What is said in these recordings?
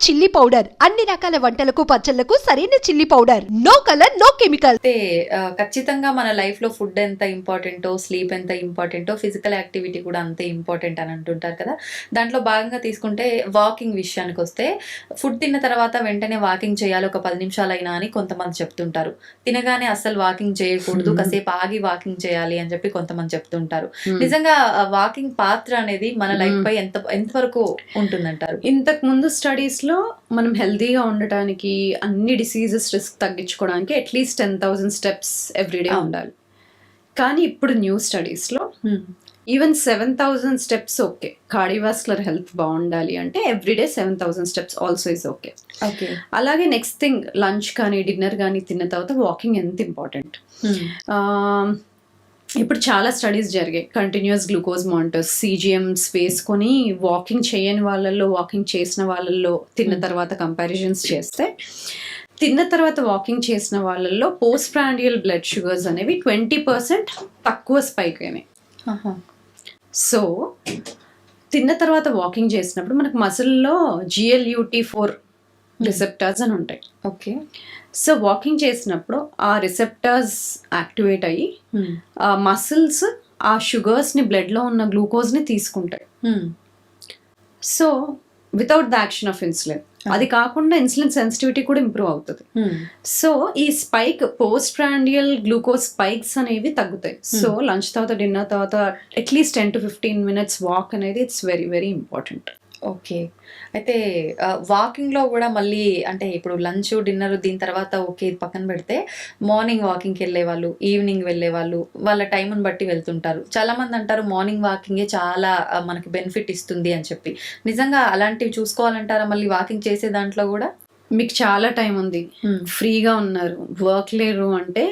Chilli powder. అన్ని రకాల వంటలకు పచ్చళ్ళకు సరైన chilli powder. No colour no chemical. అయితే ఖచ్చితంగా మన లైఫ్లో ఫుడ్ ఎంత ఇంపార్టెంటో స్లీప్ ఎంత ఇంపార్టెంటో ఫిజికల్ యాక్టివిటీ కూడా అంతే ఇంపార్టెంట్ అని అంటుంటారు కదా. దాంట్లో భాగంగా తీసుకుంటే వాకింగ్ విషయానికి వస్తే ఫుడ్ తిన్న తర్వాత వెంటనే వాకింగ్ చేయాలి ఒక పది నిమిషాలైనా అని కొంతమంది చెప్తుంటారు. తినగానే అస్సలు వాకింగ్ చేయకూడదు Hmm. కాసేపు ఆగి వాకింగ్ చేయాలి అని చెప్పి కొంతమంది చెప్తుంటారు. Hmm. నిజంగా వాకింగ్ పాత్ర అనేది మన లైఫ్ Hmm. పై ఎంత ఎంతవరకు ఉంటుందంటారు? ఇంతకు ముందు స్టడీస్ లో మనం హెల్తీగా ఉండటానికి అన్ని డిసీజెస్ రిస్క్ తగ్గించుకోవడానికి at least ten thousand steps everyday. ఉండాలి కానీ ఇప్పుడు న్యూ స్టడీస్లో. Even seven thousand steps okay cardiovascular health బాగుండాలి అంటే everyday seven thousand steps also is okay okay అలాగే నెక్స్ట్ థింగ్ లంచ్ కానీ డిన్నర్ కానీ తిన్న తర్వాత వాకింగ్ ఎంత ఇంపార్టెంట్. ఇప్పుడు చాలా స్టడీస్ జరిగాయి కంటిన్యూస్ గ్లూకోజ్ మానిటర్స్ సీజిఎమ్స్ వేసుకొని వాకింగ్ చేయని వాళ్ళల్లో వాకింగ్ చేసిన వాళ్ళల్లో తిన్న Hmm. తర్వాత కంపారిజన్స్ చేస్తే తిన్న తర్వాత వాకింగ్ చేసిన వాళ్ళల్లో పోస్ట్ ప్రాండియల్ బ్లడ్ షుగర్స్ అనేవి ట్వంటీ పర్సెంట్ తక్కువ స్పైక్ అయినాయి. సో తిన్న తర్వాత వాకింగ్ చేసినప్పుడు మనకు మసిల్లో జిఎల్యూటీ ఫోర్ రిసెప్టర్స్ అని ఉంటాయి. ఓకే. సో వాకింగ్ చేసినప్పుడు ఆ రిసెప్టర్స్ యాక్టివేట్ అయ్యి Hmm. ఆ మసిల్స్ ఆ షుగర్స్ని బ్లడ్లో ఉన్న గ్లూకోజ్ని తీసుకుంటాయి. Hmm. So without the action of insulin అది కాకుండా ఇన్సులిన్ సెన్సిటివిటీ కూడా ఇంప్రూవ్ అవుతుంది. Hmm. సో ఈ spike post prandial glucose spikes అనేవి తగ్గుతాయి. సో లంచ్ తర్వాత డిన్నర్ తర్వాత at least ten to fifteen minutes walk అనేది it's very very important okay. అయితే వాకింగ్లో కూడా మళ్ళీ అంటే ఇప్పుడు లంచ్ డిన్నర్ దీని తర్వాత ఓకే ఇది పక్కన పెడితే మార్నింగ్ వాకింగ్కి వెళ్ళే వాళ్ళు ఈవినింగ్ వెళ్ళే వాళ్ళు వాళ్ళ టైంని బట్టి వెళ్తుంటారు. చాలా మంది అంటారు మార్నింగ్ వాకింగే చాలా మనకి బెనిఫిట్ ఇస్తుంది అని చెప్పి. నిజంగా అలాంటివి చూసుకోవాలంటారా మళ్ళీ వాకింగ్ చేసే దాంట్లో కూడా? మీకు చాలా టైం ఉంది. ఫ్రీగా ఉన్నారు. వర్క్ లేరు అంటే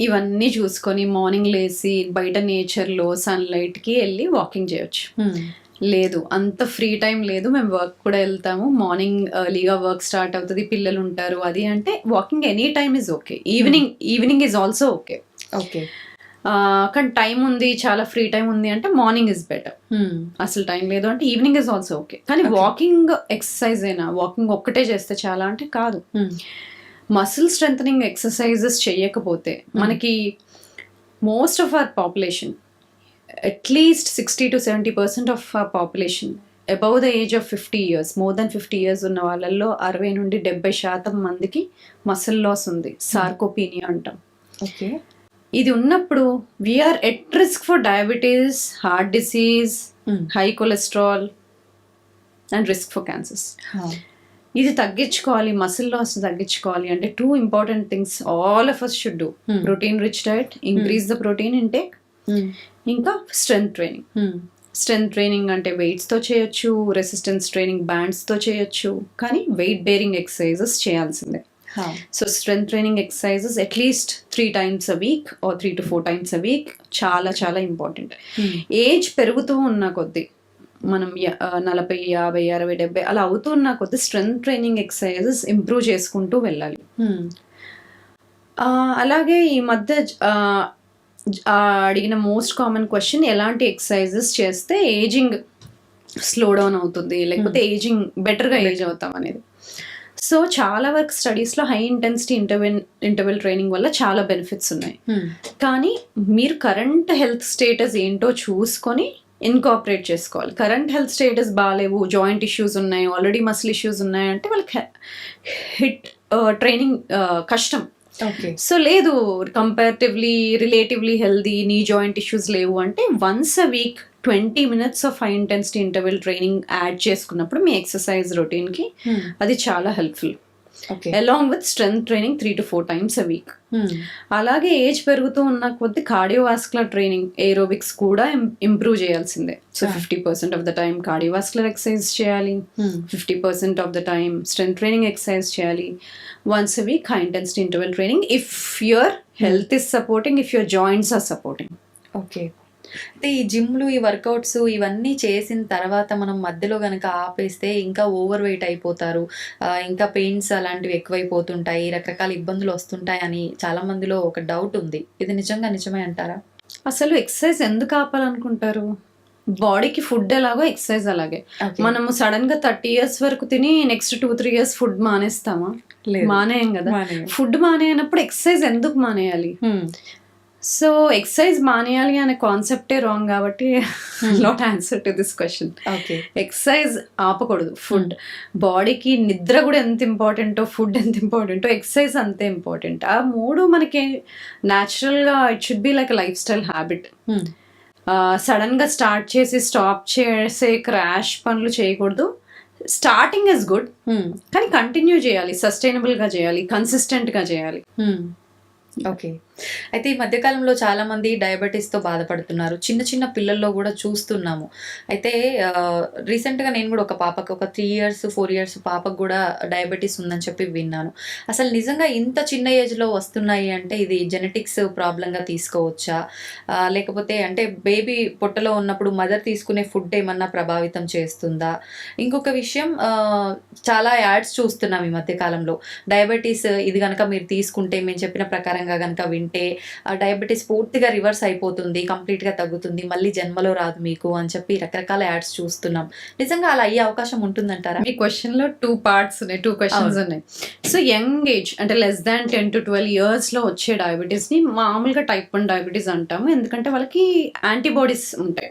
ఇవన్నీ చూసుకొని మార్నింగ్ లేసి బయట నేచర్లో సన్లైట్కి వెళ్ళి వాకింగ్ చేయొచ్చు. లేదు. అంత ఫ్రీ టైం లేదు. మేము వర్క్ కూడా వెళ్తాము. మార్నింగ్ ఎర్లీగా వర్క్ స్టార్ట్ అవుతుంది. పిల్లలు ఉంటారు అది అంటే walking any time is okay evening evening is also okay okay కానీ టైం ఉంది చాలా ఫ్రీ టైం ఉంది అంటే మార్నింగ్ ఇస్ బెటర్ అసలు టైం లేదు అంటే ఈవినింగ్ ఇస్ ఆల్సో ఓకే కానీ. వాకింగ్ ఎక్సర్సైజ్ అయినా వాకింగ్ ఒక్కటే చేస్తే చాలా అంటే కాదు. మసిల్ స్ట్రెంగ్ ఎక్సర్సైజెస్ చేయకపోతే మనకి most of our population at least sixty to seventy percent of population above the age of fifty years more than fifty years ఉన్న వాళ్ళల్లో అరవై నుండి డెబ్బై శాతం మందికి మసిల్ లాస్ ఉంది సార్కోపీనియా అంటాం. ఓకే. ఇది ఉన్నప్పుడు we are at risk for diabetes heart disease high cholesterol and risk for cancers ఇది తగ్గించుకోవాలి మసిల్ లాస్ తగ్గించుకోవాలి అంటే two important things all of us should do protein rich diet increase the protein intake ఇంకా strength training strength training అంటే వెయిట్స్తో చేయొచ్చు resistance training బ్యాండ్స్తో చేయొచ్చు కానీ వెయిట్ బేరింగ్ ఎక్సర్సైజెస్ చేయాల్సిందే. So strength training exercises at least three times a week or three to four times a week చాలా చాలా ఇంపార్టెంట్ ఏజ్ పెరుగుతూ ఉన్న కొద్దీ మనం నలభై యాభై అరవై డెబ్బై అలా అవుతున్న కొద్దీ స్ట్రెంగ్త్ ట్రైనింగ్ ఎక్సర్సైజెస్ ఇంప్రూవ్ చేసుకుంటూ వెళ్ళాలి. ఆ, అలాగే ఈ మధ్య అడిగిన మోస్ట్ కామన్ క్వశ్చన్ ఎలాంటి ఎక్సర్సైజెస్ చేస్తే ఏజింగ్ స్లో డౌన్ అవుతుంది? లేకపోతే ఏజింగ్ బెటర్గా ఏజ్ అవుతాం అనేది. సో చాలా వరకు స్టడీస్లో high intensity interval interval training వల్ల చాలా బెనిఫిట్స్ ఉన్నాయి. కానీ మీరు కరెంట్ హెల్త్ స్టేటస్ ఏంటో చూసుకొని ఇన్కాపరేట్ చేసుకోవాలి. కరెంట్ హెల్త్ స్టేటస్ బాగాలేవు జాయింట్ ఇష్యూస్ ఉన్నాయి ఆల్రెడీ మసిల్ ఇష్యూస్ ఉన్నాయి అంటే వాళ్ళకి హిట్ ట్రైనింగ్ కష్టం. ఓకే సో లేదు comparatively relatively healthy knee joint issues లేవు అంటే once a week twenty minutes of high intensity interval training add చేసుకున్నప్పుడు మీ ఎక్సర్సైజ్ రొటీన్కి అది చాలా helpful along with strength training three to four times a week అలాగే age పెరుగుతూ ఉన్న కొద్ది కార్డియోవాస్కులర్ ట్రైనింగ్ ఏరోబిక్స్ కూడా ఇంప్రూవ్ చేయాల్సిందే. So. Fifty percent of the time cardiovascular exercise చేయాలి. Fifty percent of the time strength training exercise చేయాలి. Once a week high intensity interval training if your health is supporting if your joints are supporting okay అయితే ఈ జిమ్లు ఈ workouts ఇవన్నీ చేసిన తర్వాత మనం మధ్యలో కనుక ఆపేస్తే ఇంకా ఓవర్ వెయిట్ అయిపోతారు ఇంకా పెయిన్స్ అలాంటివి ఎక్కువైపోతుంటాయి రకరకాల ఇబ్బందులు వస్తుంటాయి అని చాలా మందిలో ఒక డౌట్ ఉంది ఇది నిజంగా నిజమే అంటారా అసలు ఎక్సర్సైజ్ ఎందుకు ఆపాలనుకుంటారు బాడీకి ఫుడ్ ఎలాగో ఎక్సర్సైజ్ అలాగే. మనము సడన్గా థర్టీ ఇయర్స్ వరకు తిని next two three years food మానేస్తామా. మానేయం కదా. ఫుడ్ మానేయనప్పుడు ఎక్సర్సైజ్ ఎందుకు మానేయాలి. సో ఎక్సర్సైజ్ మానేయాలి అనే కాన్సెప్టే రాంగ్ కాబట్టి Hmm. Not answer to this question okay exercise ఆపకూడదు food బాడీకి నిద్ర కూడా ఎంత ఇంపార్టెంటో ఫుడ్ ఎంత ఇంపార్టెంటో ఎక్సర్సైజ్ అంతే ఇంపార్టెంట్ ఆ మూడు మనకి న్యాచురల్గా it should be like life style habit Hmm. సడన్గా స్టార్ట్ చేసి స్టాప్ చేసే క్రాష్ పనులు చేయకూడదు. Starting is good Hmm. కానీ కంటిన్యూ చేయాలి సస్టైనబుల్గా చేయాలి కన్సిస్టెంట్గా చేయాలి. Hmm. ఓకే అయితే ఈ మధ్యకాలంలో చాలా మంది తో బాధపడుతున్నారు. చిన్న చిన్న పిల్లల్లో కూడా చూస్తున్నాము. అయితే రీసెంట్గా నేను కూడా ఒక పాపకు ఒక త్రీ ఇయర్స్ ఫోర్ ఇయర్స్ పాపకు కూడా డయాబెటీస్ ఉందని చెప్పి విన్నాను. అసలు నిజంగా ఇంత చిన్న ఏజ్లో వస్తున్నాయి అంటే ఇది జెనెటిక్స్ ప్రాబ్లంగా తీసుకోవచ్చా? లేకపోతే అంటే బేబీ పొట్టలో ఉన్నప్పుడు మదర్ తీసుకునే ఫుడ్ ఏమన్నా ప్రభావితం చేస్తుందా? ఇంకొక విషయం చాలా యాడ్స్ చూస్తున్నాం ఈ మధ్యకాలంలో డయాబెటీస్ ఇది కనుక మీరు తీసుకుంటే మేము చెప్పిన ప్రకారంగా కనుక వింటే ఆ డయాబెటీస్ పూర్తిగా రివర్స్ అయిపోతుంది కంప్లీట్గా తగ్గుతుంది మళ్ళీ జన్మలో రాదు మీకు అని చెప్పి రకరకాల యాడ్స్ చూస్తున్నాం. నిజంగా అలా అయ్యే అవకాశం ఉంటుందంటారా? మీ క్వశ్చన్లో టూ పార్ట్స్ ఉన్నాయి టూ క్వశ్చన్స్. ఉన్నాయి. సో యంగ్ ఏజ్ అంటే less than ten to twelve ఇయర్స్లో వచ్చే డయాబెటీస్ని మామూలుగా టైప్ వన్ డయాబెటీస్ అంటాము. ఎందుకంటే వాళ్ళకి యాంటీబాడీస్ ఉంటాయి.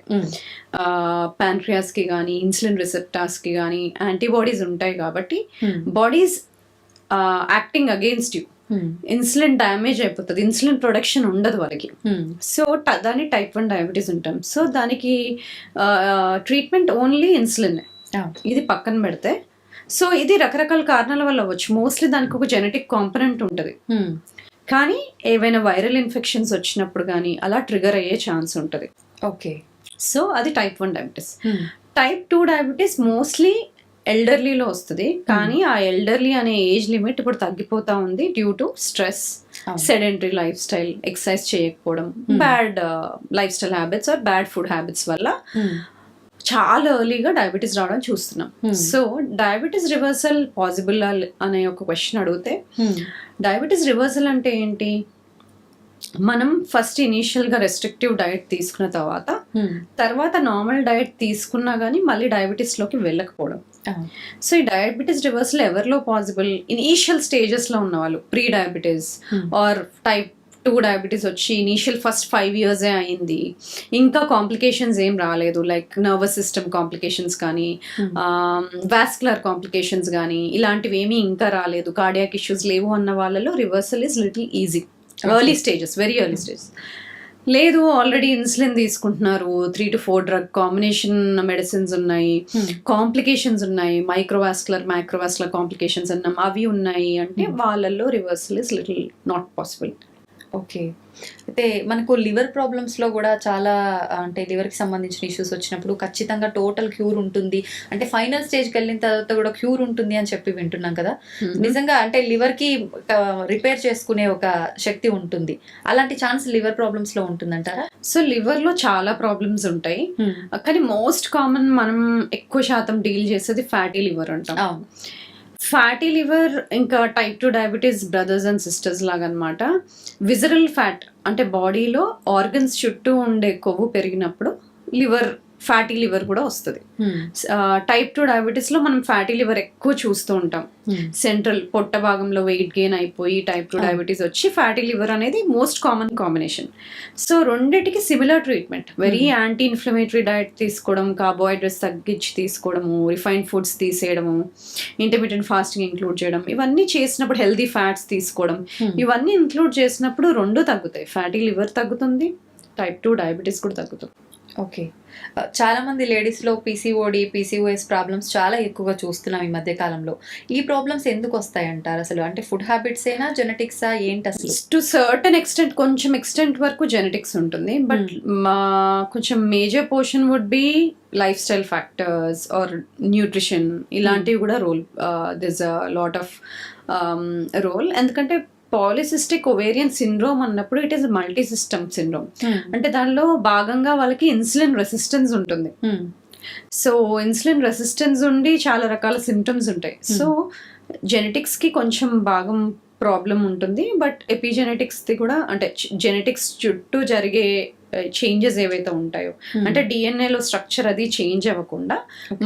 ప్యాంక్రియాస్కి కానీ ఇన్సులిన్ రిసెప్టార్స్కి కానీ యాంటీబాడీస్ ఉంటాయి కాబట్టి bodies acting against you insulin damage అయిపోతుంది. ఇన్సులిన్ ప్రొడక్షన్ ఉండదు వాళ్ళకి. సో దాన్ని టైప్ వన్ డయాబెటీస్ ఉంటాం. సో దానికి ట్రీట్మెంట్ ఓన్లీ ఇన్సులిన్ ఇది పక్కన పెడితే. సో ఇది రకరకాల కారణాల వల్ల అవ్వచ్చు. మోస్ట్లీ దానికి ఒక జెనెటిక్ కాంపనెంట్ ఉంటుంది. కానీ ఏవైనా వైరల్ ఇన్ఫెక్షన్స్ వచ్చినప్పుడు కానీ అలా ట్రిగర్ అయ్యే ఛాన్స్ ఉంటుంది. ఓకే సో అది type one diabetes type two diabetes mostly ఎల్డర్లీలో వస్తుంది. కానీ ఆ ఎల్డర్లీ అనే ఏజ్ లిమిట్ ఇప్పుడు తగ్గిపోతా ఉంది due to stress. Sedentary life style exercise చేయకపోవడం. Hmm. Bad life style habits or bad food habits వల్ల చాలా ఎర్లీగా డయాబెటీస్ రావడం చూస్తున్నాం. Hmm. So diabetes reversal possible అనే ఒక క్వశ్చన్ అడిగితే డయాబెటీస్ రివర్సల్ అంటే ఏంటి? మనం ఫస్ట్ ఇనీషియల్గా రెస్ట్రిక్టివ్ డయట్ తీసుకున్న తర్వాత తర్వాత నార్మల్ డయట్ తీసుకున్నా కానీ మళ్ళీ డయాబెటీస్లోకి వెళ్ళకపోవడం. సో ఈ డయాబెటీస్ రివర్సల్ ఎవరిలో పాసిబుల్ ఇనీషియల్ స్టేజెస్లో ఉన్న వాళ్ళు pre diabetes or type two diabetes వచ్చి ఇనీషియల్ ఫస్ట్ ఫైవ్ ఇయర్సే అయింది. ఇంకా కాంప్లికేషన్స్ ఏం రాలేదు. లైక్ నర్వస్ సిస్టమ్ కాంప్లికేషన్స్ కానీ వాస్కులర్ కాంప్లికేషన్స్ కానీ ఇలాంటివి ఏమీ ఇంకా రాలేదు. కార్డియాక్ ఇష్యూస్ లేవు అన్న వాళ్ళలో reversal is little easy early stages very early stages లేదు ఆల్రెడీ ఇన్సులిన్ తీసుకుంటున్నారు. Three to four drug combination medicines ఉన్నాయి. కాంప్లికేషన్స్ ఉన్నాయి. మైక్రోవాస్కులర్ మైక్రోవాస్కులర్ కాంప్లికేషన్స్ అన్నాం అవి ఉన్నాయి. అంటే వాళ్ళల్లో reversal is little not possible okay. అయితే మనకు లివర్ ప్రాబ్లమ్స్లో కూడా చాలా అంటే లివర్కి సంబంధించిన ఇష్యూస్ వచ్చినప్పుడు ఖచ్చితంగా టోటల్ క్యూర్ ఉంటుంది. అంటే ఫైనల్ స్టేజ్కి వెళ్ళిన తర్వాత కూడా క్యూర్ ఉంటుంది అని చెప్పి వింటున్నాం కదా. నిజంగా అంటే లివర్కి రిపేర్ చేసుకునే ఒక శక్తి ఉంటుంది. అలాంటి ఛాన్స్ లివర్ ప్రాబ్లమ్స్లో ఉంటుందంటారా? సో లివర్లో చాలా ప్రాబ్లమ్స్ ఉంటాయి. కానీ మోస్ట్ కామన్ మనం ఎక్కువ శాతం డీల్ చేసేది ఫ్యాటీ లివర్ అంటాం. ఫ్యాటీ లివర్ ఇంకా type two diabetes brothers and sisters లాగా విజరల్ ఫ్యాట్ అంటే బాడీలో ఆర్గన్స్ చుట్టూ ఉండే కొవ్వు పెరిగినప్పుడు లివర్ ఫ్యాటీ లివర్ కూడా వస్తుంది. టైప్ టూ డయాబెటీస్లో మనం ఫ్యాటీ లివర్ ఎక్కువ చూస్తూ ఉంటాం. సెంట్రల్ పొట్ట భాగంలో వెయిట్ గెయిన్ అయిపోయి టైప్ టూ Ah. డయాబెటీస్ వచ్చి ఫ్యాటీ లివర్ అనేది మోస్ట్ కామన్ కాంబినేషన్. సో రెండిటికి similar treatment. Very Hmm. Anti inflammatory diet తీసుకోవడం కార్బోహైడ్రేట్స్ తగ్గించి తీసుకోవడము రిఫైన్డ్ ఫుడ్స్ తీసేయడము ఇంటర్మీడియట్ ఫాస్టింగ్ ఇంక్లూడ్ చేయడం ఇవన్నీ చేసినప్పుడు హెల్దీ ఫ్యాట్స్ తీసుకోవడం. ఇవన్నీ ఇంక్లూడ్ చేసినప్పుడు రెండు తగ్గుతాయి. ఫ్యాటీ లివర్ తగ్గుతుంది టైప్ టూ డయాబెటీస్ కూడా తగ్గుతుంది. ఓకే. చాలా మంది లేడీస్లో పీసీఓడి పీసీఓఎస్ ప్రాబ్లమ్స్ చాలా ఎక్కువగా చూస్తున్నాం ఈ మధ్య కాలంలో. ఈ ప్రాబ్లమ్స్ ఎందుకు వస్తాయి అంటారు అసలు? అంటే ఫుడ్ హ్యాబిట్స్ అయినా జెనెటిక్సా ఏంటి అసలు? టు సర్టన్ ఎక్స్టెంట్ కొంచెం ఎక్స్టెంట్ వరకు జెనెటిక్స్ ఉంటుంది. బట్ కొంచెం major portion would be lifestyle factors or nutrition ఇలాంటివి కూడా role this a lot of role ఎందుకంటే పాలిసిస్టిక్ ఒవేరియన్ సిండ్రోమ్ అన్నప్పుడు it is multi system syndrome. అంటే దానిలో భాగంగా వాళ్ళకి ఇన్సులిన్ రెసిస్టెన్స్ ఉంటుంది. సో ఇన్సులిన్ రెసిస్టెన్స్ ఉండి చాలా రకాల సిమ్టమ్స్ ఉంటాయి. సో జెనెటిక్స్కి కొంచెం భాగం ప్రాబ్లం ఉంటుంది. బట్ ఎపిజెనెటిక్స్ది కూడా అంటే జెనెటిక్స్ చుట్టూ జరిగే చేంజెస్ ఏవైతే ఉంటాయో అంటే డిఎన్ఏలో స్ట్రక్చర్ అది చేంజ్ అవ్వకుండా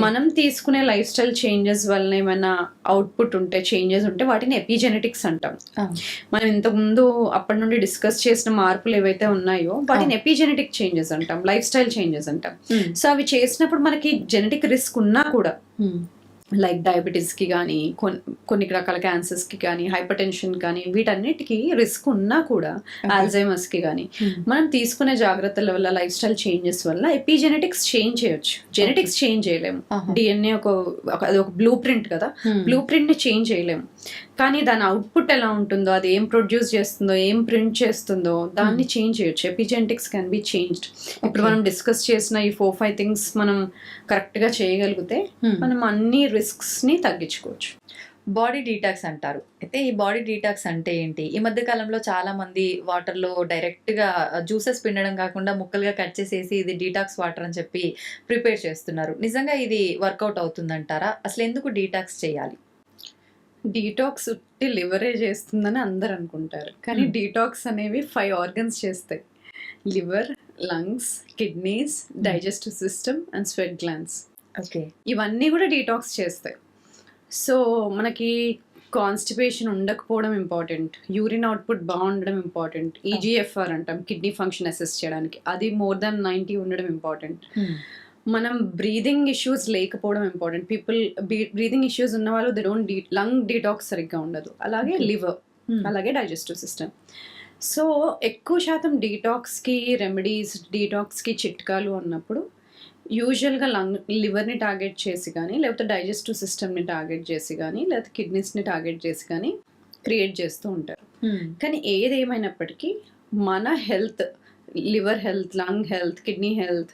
మనం తీసుకునే లైఫ్ స్టైల్ చేంజెస్ వల్ల ఏమైనా అవుట్పుట్ ఉంటే చేంజెస్ ఉంటే వాటిని ఎపిజెనెటిక్స్ అంటాం. మనం ఇంతకు ముందు అప్పటి నుండి డిస్కస్ చేసిన మార్పులు ఏవైతే ఉన్నాయో వాటిని ఎపిజెనెటిక్ చేంజెస్ అంటాం లైఫ్ స్టైల్ చేంజెస్ అంటాం. సో అవి చేసినప్పుడు మనకి జెనెటిక్ రిస్క్ ఉన్నా కూడా లైక్ డయాబెటీస్కి కానీ కొన్ని కొన్ని రకాల క్యాన్సర్స్కి కానీ హైపర్ టెన్షన్ కానీ వీటన్నిటికీ రిస్క్ ఉన్నా కూడా ఆల్జైమర్స్కి కానీ మనం తీసుకునే జాగ్రత్తల వల్ల లైఫ్ స్టైల్ చేంజెస్ వల్ల ఎపిజెనెటిక్స్ చేంజ్ చేయొచ్చు. జెనెటిక్స్ చేంజ్ చేయలేము. డిఎన్ఏ ఒక అది ఒక బ్లూ ప్రింట్ కదా? బ్లూ ప్రింట్ని చేంజ్ చేయలేము. కానీ దాని అవుట్పుట్ ఎలా ఉంటుందో అది ఏం ప్రొడ్యూస్ చేస్తుందో ఏం ప్రింట్ చేస్తుందో దాన్ని చేంజ్ చేయొచ్చు. ఎపిజెనెటిక్స్ క్యాన్ బి చేంజ్డ్ ఇప్పుడు మనం డిస్కస్ చేసిన ఈ ఫోర్ ఫైవ్ థింగ్స్ మనం కరెక్ట్గా చేయగలిగితే మనం అన్ని రిస్క్స్ని తగ్గించుకోవచ్చు. బాడీ డీటాక్స్ అంటారు. అయితే ఈ బాడీ డీటాక్స్ అంటే ఏంటి? ఈ మధ్య కాలంలో చాలా మంది వాటర్లో డైరెక్ట్గా జ్యూసెస్ పిండడం కాకుండా ముక్కలుగా కట్ చేసేసి ఇది డీటాక్స్ వాటర్ అని చెప్పి ప్రిపేర్ చేస్తున్నారు. నిజంగా ఇది వర్కౌట్ అవుతుందంటారా? అసలు ఎందుకు డీటాక్స్ చేయాలి? డీటాక్స్ ఉట్టి లివరే చేస్తుందని అందరు అనుకుంటారు. కానీ Hmm. డీటాక్స్ అనేవి ఫైవ్ ఆర్గన్స్ చేస్తాయి. Liver lungs kidneys digestive system and sweat glands okay. ఇవన్నీ కూడా డీటాక్స్ చేస్తాయి. సో మనకి కాన్స్టిపేషన్ ఉండకపోవడం ఇంపార్టెంట్ యూరిన్ అవుట్పుట్ బాగుండడం ఇంపార్టెంట్ ఈజీఎఫ్ఆర్ అంటాం కిడ్నీ ఫంక్షన్ అసెస్ చేయడానికి. అది మోర్ దాన్ నైంటీ ఉండడం ఇంపార్టెంట్ మనం బ్రీదింగ్ ఇష్యూస్ లేకపోవడం ఇంపార్టెంట్ పీపుల్ బ్రీదింగ్ ఇష్యూస్ ఉన్న వాళ్ళు they don't the lung detox సరిగ్గా ఉండదు. అలాగే. లివర్ అలాగే డైజెస్టివ్ సిస్టమ్ సో ఎక్కువ శాతం డీటాక్స్కి రెమెడీస్ డీటాక్స్కి చిట్కాలు అన్నప్పుడు యూజువల్గా లంగ్ లివర్ని టార్గెట్ చేసి కానీ లేకపోతే డైజెస్టివ్ సిస్టమ్ని టార్గెట్ చేసి కానీ లేకపోతే కిడ్నీస్ని టార్గెట్ చేసి కానీ క్రియేట్ చేస్తూ ఉంటారు. కానీ ఏది ఏమైనప్పటికీ మన health liver health lung health kidney health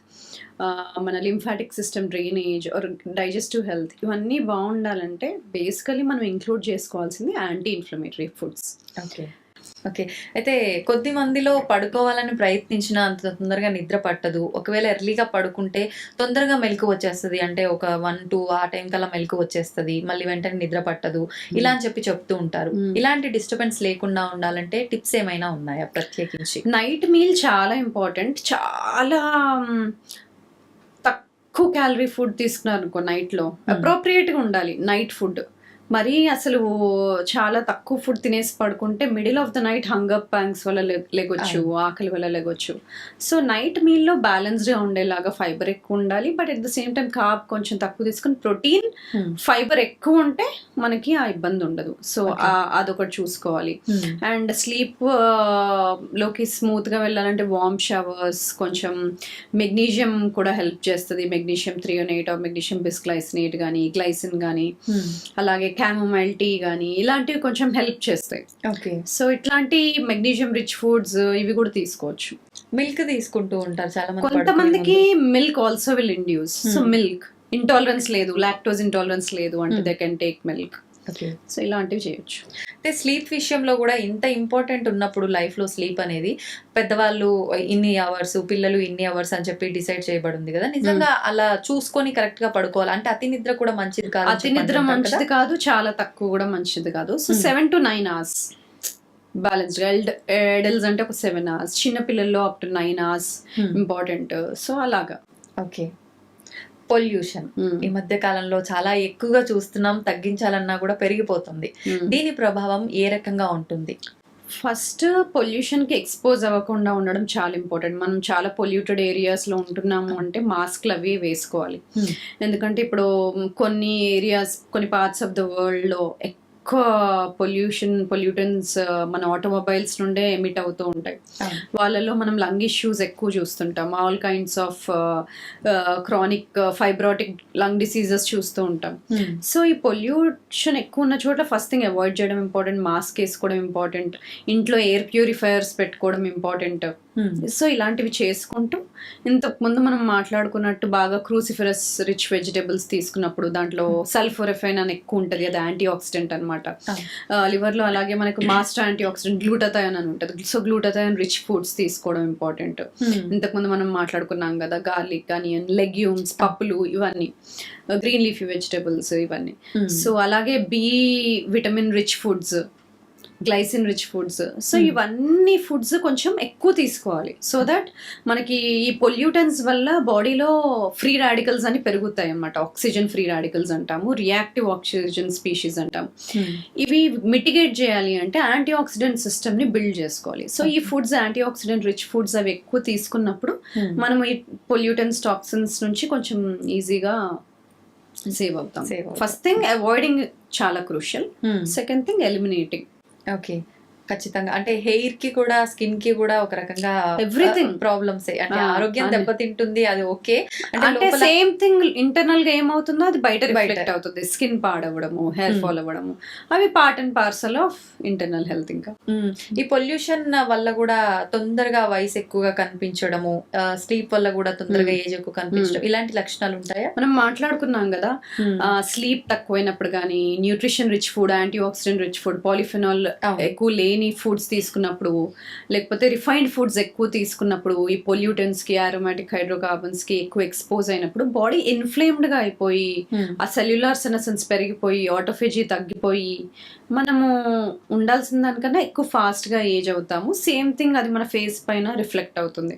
మన lymphatic system drainage or digestive health ఇవన్నీ బాగుండాలంటే బేసికలీ మనం ఇంక్లూడ్ చేసుకోవాల్సింది anti inflammatory foods. Okay okay. అయితే కొద్ది మందిలో పడుకోవాలని ప్రయత్నించిన అంత తొందరగా నిద్ర పట్టదు. ఒకవేళ ఎర్లీగా పడుకుంటే తొందరగా మెలకు వచ్చేస్తుంది. అంటే ఒక వన్ టూ ఆ టైం కల్లా మెలకు వచ్చేస్తుంది. మళ్ళీ వెంటనే నిద్ర పట్టదు. ఇలా అని చెప్పి చెప్తూ ఉంటారు. ఇలాంటి డిస్టర్బెన్స్ లేకుండా ఉండాలంటే టిప్స్ ఏమైనా ఉన్నాయా ప్రత్యేకించి? నైట్ మీల్ చాలా ఇంపార్టెంట్. చాలా తక్కువ క్యాలరీ ఫుడ్ తీసుకున్నారు అనుకో నైట్లో అప్రోప్రియేట్గా ఉండాలి నైట్ ఫుడ్. మరీ అసలు చాలా తక్కువ ఫుడ్ తినేసి పడుకుంటే middle of the night hunger pangs వల్ల లెగొచ్చు ఆకలి వల్ల లెగొచ్చు సో నైట్ మీల్లో బ్యాలెన్స్డ్గా ఉండేలాగా ఫైబర్ ఎక్కువ ఉండాలి but at the same time carb కొంచెం తక్కువ తీసుకుని ప్రోటీన్. ఫైబర్ ఎక్కువ ఉంటే మనకి ఆ ఇబ్బంది ఉండదు సో. అదొకటి చూసుకోవాలి. అండ్ స్లీప్లోకి స్మూత్గా వెళ్ళాలంటే వార్మ్ షవర్స్ కొంచెం మెగ్నీషియం కూడా హెల్ప్ చేస్తుంది మెగ్నీషియం త్రియోనేట్ మెగ్నీషియం బిస్గ్లైసినేట్ కానీ గ్లైసిన్ కానీ. అలాగే క్యామోమైల్ టీ కానీ ఇలాంటివి కొంచెం హెల్ప్ చేస్తాయి. ఓకే. సో ఇట్లాంటి మెగ్నీషియం రిచ్ ఫుడ్స్ ఇవి కూడా తీసుకోవచ్చు. మిల్క్ తీసుకుంటూ ఉంటారు చాలా మంది కొంతమందికి milk also will induce so Hmm. Milk intolerance లేదు లాక్టోజ్ ఇంటాలరెన్స్ లేదు అంటే. They can take milk so ఇలాంటివి చేయొచ్చు. అంటే స్లీప్ విషయంలో కూడా ఇంత ఇంపార్టెంట్ ఉన్నప్పుడు లైఫ్లో స్లీప్ అనేది పెద్దవాళ్ళు ఇన్ని అవర్స్ పిల్లలు ఇన్ని అవర్స్ అని చెప్పి డిసైడ్ చేయబడింది కదా. నిజంగా అలా చూసుకొని కరెక్ట్గా పడుకోవాలి. అంటే అతి నిద్ర కూడా మంచిది కాదు అతి నిద్ర మంచిది కదా. చాలా తక్కువ కూడా మంచిది కాదు. So Hmm. Seven to nine hours balanced old adults అంటే ఒక సెవెన్ అవర్స్ చిన్న పిల్లల్లో up to nine hours Hmm. Important so అలాగా. Okay pollution. ఈ మధ్య కాలంలో చాలా ఎక్కువగా చూస్తున్నాం తగ్గించాలన్నా కూడా పెరిగిపోతుంది. దీని ప్రభావం ఏ రకంగా ఉంటుంది ఫస్ట్ పొల్యూషన్కి ఎక్స్పోజ్ అవ్వకుండా ఉండడం చాలా ఇంపార్టెంట్ మనం చాలా పొల్యూటెడ్ ఏరియాస్లో ఉంటున్నాము అంటే మాస్క్లు అవి వేసుకోవాలి. ఎందుకంటే ఇప్పుడు కొన్ని ఏరియాస్ కొన్ని పార్ట్స్ ఆఫ్ ద వరల్డ్లో ఎక్కువ పొల్యూషన్ పొల్యూటన్స్ మన ఆటోమొబైల్స్ నుండే ఎమిట్ అవుతూ ఉంటాయి. వాళ్ళలో మనం లంగ్ ఇష్యూస్ ఎక్కువ చూస్తుంటాం. All kinds of chronic fibrotic lung diseases చూస్తూ ఉంటాం. Hmm. సో ఈ పొల్యూషన్ ఎక్కువ ఉన్న చోట్ల ఫస్ట్ థింగ్ అవాయిడ్ చేయడం ఇంపార్టెంట్ మాస్క్ వేసుకోవడం ఇంపార్టెంట్ ఇంట్లో ఎయిర్ ప్యూరిఫైయర్స్ పెట్టుకోవడం ఇంపార్టెంట్ Hmm. సో ఇలాంటివి చేసుకుంటూ ఇంతకు ముందు మనం మాట్లాడుకున్నట్టు బాగా క్రూసిఫరస్ రిచ్ వెజిటేబుల్స్ తీసుకున్నప్పుడు దాంట్లో సల్ఫోరెఫైన్ అని ఎక్కువ ఉంటుంది అది యాంటీ ఆక్సిడెంట్ అనమాట Ah. లివర్లో అలాగే మనకు మాస్టర్ యాంటీ ఆక్సిడెంట్ గ్లూటథయాన్ అని ఉంటుంది సో గ్లూటథయాన్ రిచ్ ఫుడ్స్ తీసుకోవడం ఇంపార్టెంట్. ఇంతకుముందు మనం మాట్లాడుకున్నాం కదా గార్లిక్ కానీ లెగ్యూమ్స్ పప్పులు ఇవన్నీ గ్రీన్ లీఫీ వెజిటేబుల్స్ ఇవన్నీ. సో అలాగే B vitamin rich foods glycine rich foods. So Hmm. ఇవన్నీ ఫుడ్స్ కొంచెం ఎక్కువ తీసుకోవాలి. సో దట్ మనకి ఈ పొల్యూటన్స్ వల్ల బాడీలో ఫ్రీ రాడికల్స్ అని పెరుగుతాయి అన్నమాట ఆక్సిజన్ ఫ్రీ రాడికల్స్ అంటాము రియాక్టివ్ ఆక్సిజన్ స్పీషీస్ అంటాము. ఇవి మిటిగేట్ చేయాలి అంటే యాంటీ ఆక్సిడెంట్ సిస్టమ్ని బిల్డ్ చేసుకోవాలి. సో ఈ foods anti oxidant rich foods అవి ఎక్కువ తీసుకున్నప్పుడు మనం ఈ పొల్యూటన్స్ టాక్సిన్స్ నుంచి కొంచెం ఈజీగా సేవ్ అవుతాం. ఫస్ట్ థింగ్ అవాయిడింగ్ చాలా crucial. Second thing eliminating. Okay ఖచ్చితంగా అంటే హెయిర్కి కూడా స్కిన్కి కూడా ఒక రకంగా Everything. ప్రాబ్లమ్స్ అంటే ఆరోగ్యం. దెబ్బతింటుంది అది ఓకే అంటే సేమ్ థింగ్ ఇంటర్నల్గా ఏమవుతుందో అది బయట బయట. అవుతుంది స్కిన్ పాడవడము హెయిర్ Hmm. ఫాల్ అవ్వడము అవి part and parcel of internal health ఇంకా మ్మ్. ఈ పొల్యూషన్ వల్ల కూడా తొందరగా వయసు ఎక్కువగా కనిపించడము స్లీప్ వల్ల కూడా తొందరగా. ఏజ్ ఎక్కువ కనిపించడం ఇలాంటి లక్షణాలు ఉంటాయా మనం మాట్లాడుకున్నాం కదా స్లీప్ తక్కువైనప్పుడు కానీ nutrition rich food antioxidant rich food polyphenol. ఎక్కువ లేని ఫుడ్స్ తీసుకున్నప్పుడు లేకపోతే రిఫైన్డ్ ఫుడ్స్ ఎక్కువ తీసుకున్నప్పుడు ఈ పొల్యూటన్స్కి అరోమాటిక్ హైడ్రోకార్బన్స్కి ఎక్కువ ఎక్స్పోజ్ అయినప్పుడు బాడీ ఇన్ఫ్లేమ్డ్గా అయిపోయి మ్మ్. ఆ సెల్యులార్ సెనసెన్స్ పెరిగిపోయి ఆటోఫేజీ తగ్గిపోయి మనము ఉండాల్సిన దానికన్నా ఎక్కువ ఫాస్ట్గా ఏజ్ అవుతాము సేమ్ థింగ్ అది మన ఫేస్ పైన రిఫ్లెక్ట్ అవుతుంది.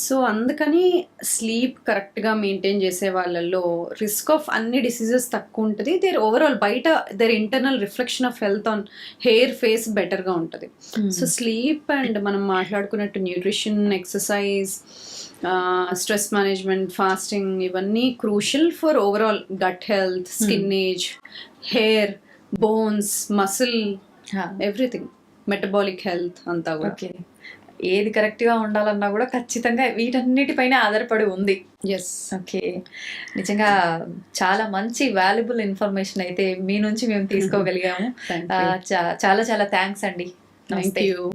సో అందుకని స్లీప్ కరెక్ట్గా మెయింటైన్ చేసే వాళ్ళల్లో రిస్క్ ఆఫ్ అన్ని డిసీజెస్ తక్కువ ఉంటుంది దేర్ ఓవరాల్ బయట there internal reflection of health on hair face better గా ఉంటుంది. సో స్లీప్ అండ్ మనం మాట్లాడుకున్నట్టు nutrition exercise stress management fasting ఇవన్నీ crucial for overall gut health skin age hair bones muscle. Everything metabolic health అంతా కూడా. Okay ఏది కరెక్ట్గా ఉండాలన్నా కూడా ఖచ్చితంగా వీటన్నిటిపైన ఆధారపడి ఉంది. Yes okay. నిజంగా చాలా మంచి వాల్యుబుల్ ఇన్ఫర్మేషన్ అయితే మీ నుంచి మేము తీసుకోగలిగాము. చాలా చాలా థ్యాంక్స్ అండి. Thank you